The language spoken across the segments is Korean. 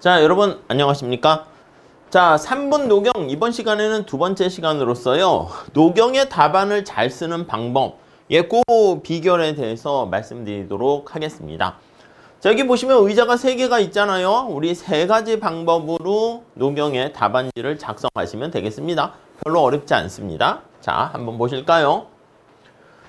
자, 여러분 안녕하십니까? 자, 3분 노경 이번 시간에는 두 번째 시간으로서요. 노경의 답안을 잘 쓰는 방법, 예고 비결에 대해서 말씀드리도록 하겠습니다. 자, 여기 보시면 의자가 세 개가 있잖아요. 우리 세 가지 방법으로 노경의 답안지를 작성하시면 되겠습니다. 별로 어렵지 않습니다. 자, 한번 보실까요?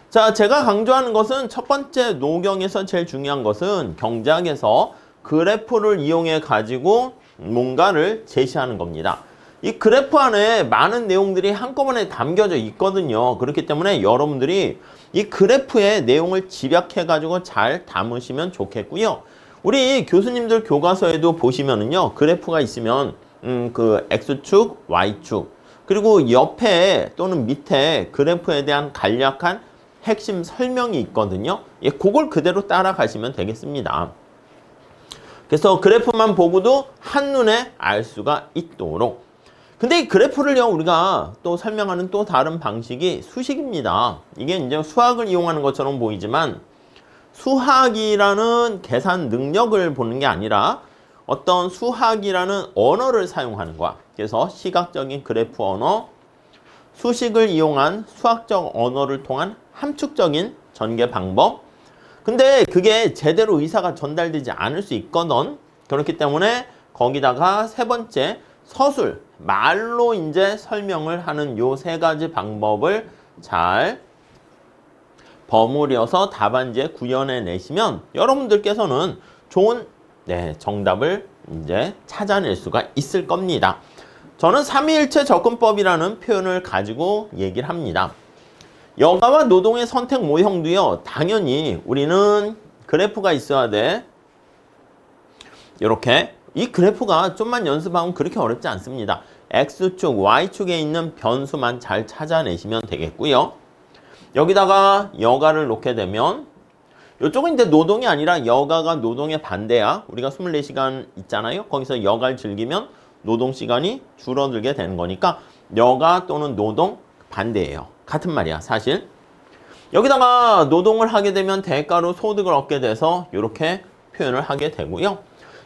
자, 제가 강조하는 것은 첫 번째 노경에서 제일 중요한 것은 경작에서 그래프를 이용해 가지고 뭔가를 제시하는 겁니다. 이 그래프 안에 많은 내용들이 한꺼번에 담겨져 있거든요. 그렇기 때문에 여러분들이 이 그래프의 내용을 집약해 가지고 잘 담으시면 좋겠고요. 우리 교수님들 교과서에도 보시면은요. 그래프가 있으면 음, 그 x축, y축 그리고 옆에 또는 밑에 그래프에 대한 간략한 핵심 설명이 있거든요. 예, 그걸 그대로 따라가시면 되겠습니다. 그래서 그래프만 보고도 한눈에 알 수가 있도록. 근데 이 그래프를요, 우리가 또 설명하는 또 다른 방식이 수식입니다. 이게 이제 수학을 이용하는 것처럼 보이지만 수학이라는 계산 능력을 보는 게 아니라 어떤 수학이라는 언어를 사용하는 거야. 그래서 시각적인 그래프 언어, 수식을 이용한 수학적 언어를 통한 함축적인 전개 방법, 근데 그게 제대로 의사가 전달되지 않을 수 있거든. 그렇기 때문에 거기다가 세 번째 서술, 말로 이제 설명을 하는 요 세 가지 방법을 잘 버무려서 답안지에 구현해 내시면 여러분들께서는 좋은 네, 정답을 이제 찾아낼 수가 있을 겁니다. 저는 삼위일체 접근법이라는 표현을 가지고 얘기를 합니다. 여가와 노동의 선택 모형도요. 당연히 우리는 그래프가 있어야 돼. 이렇게 이 그래프가 좀만 연습하면 그렇게 어렵지 않습니다. X축, Y축에 있는 변수만 잘 찾아내시면 되겠고요. 여기다가 여가를 놓게 되면 이쪽은 이제 노동이 아니라 여가가 노동의 반대야. 우리가 24시간 있잖아요. 거기서 여가를 즐기면 노동 시간이 줄어들게 되는 거니까 여가 또는 노동 반대예요. 같은 말이야, 사실. 여기다가 노동을 하게 되면 대가로 소득을 얻게 돼서 이렇게 표현을 하게 되고요.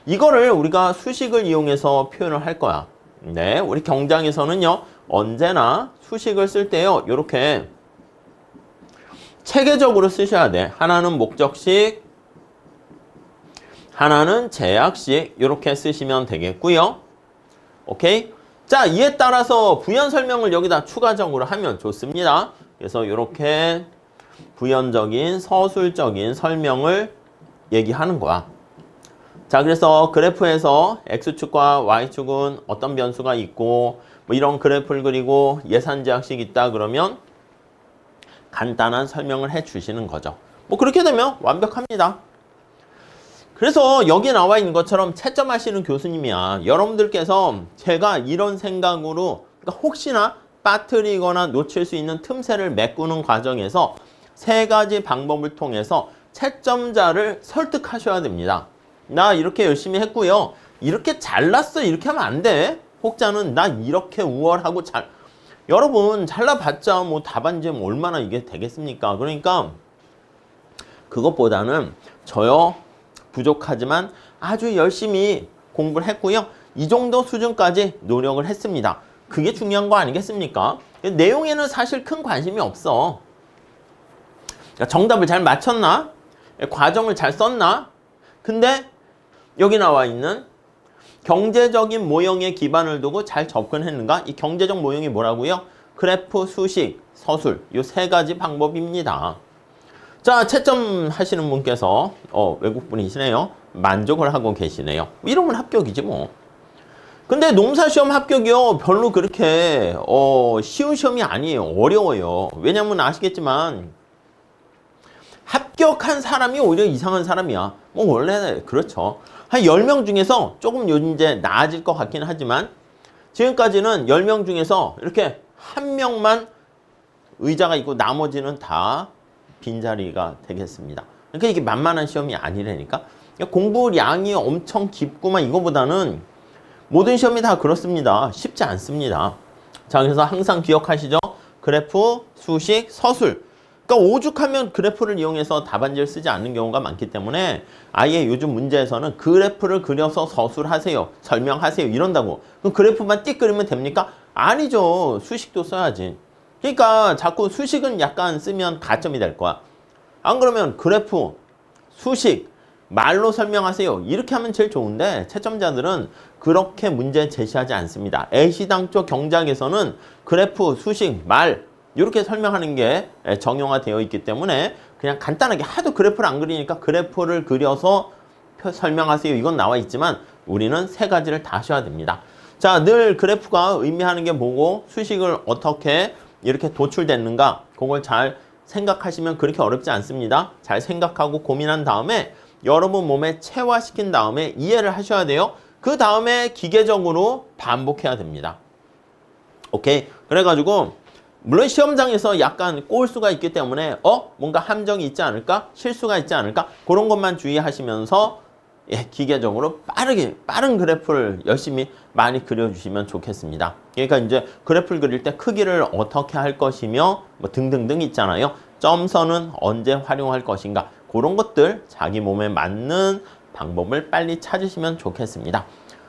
이거를 우리가 수식을 이용해서 표현을 할 거야. 네, 우리 경장에서는요, 언제나 수식을 쓸 때요, 이렇게 체계적으로 쓰셔야 돼. 하나는 목적식, 하나는 제약식, 이렇게 쓰시면 되겠고요. 오케이? 자, 이에 따라서 부연 설명을 여기다 추가적으로 하면 좋습니다. 그래서 이렇게 부연적인 서술적인 설명을 얘기하는 거야. 자, 그래서 그래프에서 X축과 Y축은 어떤 변수가 있고 뭐 이런 그래프를 그리고 예산 제약식 있다 그러면 간단한 설명을 해 주시는 거죠. 뭐 그렇게 되면 완벽합니다. 그래서 여기 나와 있는 것처럼 채점하시는 교수님이야. 여러분들께서 제가 이런 생각으로 그러니까 혹시나 빠뜨리거나 놓칠 수 있는 틈새를 메꾸는 과정에서 세 가지 방법을 통해서 채점자를 설득하셔야 됩니다. 나 이렇게 열심히 했고요. 이렇게 잘났어. 이렇게 하면 안 돼. 혹자는 나 이렇게 우월하고 잘 여러분 잘나봤자 뭐 답안지 뭐 얼마나 이게 되겠습니까? 그러니까 그것보다는 저요 부족하지만 아주 열심히 공부를 했고요. 이 정도 수준까지 노력을 했습니다. 그게 중요한 거 아니겠습니까? 내용에는 사실 큰 관심이 없어. 정답을 잘 맞췄나? 과정을 잘 썼나? 근데 여기 나와 있는 경제적인 모형의 기반을 두고 잘 접근했는가? 이 경제적 모형이 뭐라고요? 그래프, 수식, 서술 이 세 가지 방법입니다. 자, 채점 하시는 분께서 어, 외국 분이시네요. 만족을 하고 계시네요. 이러면 합격이지 뭐. 근데 농사 시험 합격이요. 별로 그렇게 어, 쉬운 시험이 아니에요. 어려워요. 왜냐면 아시겠지만 합격한 사람이 오히려 이상한 사람이야. 뭐 원래 그렇죠. 한 10명 중에서 조금 요즘 이제 나아질 것 같긴 하지만 지금까지는 10명 중에서 이렇게 한 명만 의자가 있고 나머지는 다 빈자리가 되겠습니다. 그러니까 이게 만만한 시험이 아니라니까. 그러니까 공부량이 엄청 깊구만 이거보다는 모든 시험이 다 그렇습니다. 쉽지 않습니다. 자, 그래서 항상 기억하시죠? 그래프, 수식, 서술. 그러니까 오죽하면 그래프를 이용해서 답안지를 쓰지 않는 경우가 많기 때문에 아예 요즘 문제에서는 그래프를 그려서 서술하세요. 설명하세요. 이런다고. 그럼 그래프만 띡 그리면 됩니까? 아니죠. 수식도 써야지. 그러니까 자꾸 수식은 약간 쓰면 가점이 될 거야. 안 그러면 그래프, 수식, 말로 설명하세요. 이렇게 하면 제일 좋은데 채점자들은 그렇게 문제 제시하지 않습니다. A시당 쪽 경작에서는 그래프, 수식, 말 이렇게 설명하는 게 정형화되어 있기 때문에 그냥 간단하게 하도 그래프를 안 그리니까 그래프를 그려서 표- 설명하세요. 이건 나와 있지만 우리는 세 가지를 다 하셔야 됩니다. 자, 늘 그래프가 의미하는 게 뭐고 수식을 어떻게 이렇게 도출됐는가 그걸 잘 생각하시면 그렇게 어렵지 않습니다. 잘 생각하고 고민한 다음에 여러분 몸에 체화시킨 다음에 이해를 하셔야 돼요. 그 다음에 기계적으로 반복해야 됩니다. 오케이. 그래가지고 물론 시험장에서 약간 꼬을 수가 있기 때문에 어 뭔가 함정이 있지 않을까 실수가 있지 않을까 그런 것만 주의하시면서 예, 기계적으로 빠르게 빠른 그래프를 열심히 많이 그려주시면 좋겠습니다. 그러니까 이제 그래프를 그릴 때 크기를 어떻게 할 것이며 뭐 등등등 있잖아요. 점선은 언제 활용할 것인가 그런 것들 자기 몸에 맞는 방법을 빨리 찾으시면 좋겠습니다.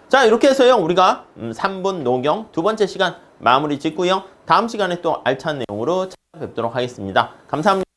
자 이렇게 해서요 우리가 음, 3분 노경 두 번째 시간 마무리 짓고요 다음 시간에 또 알찬 내용으로 찾아뵙도록 하겠습니다 감사합니다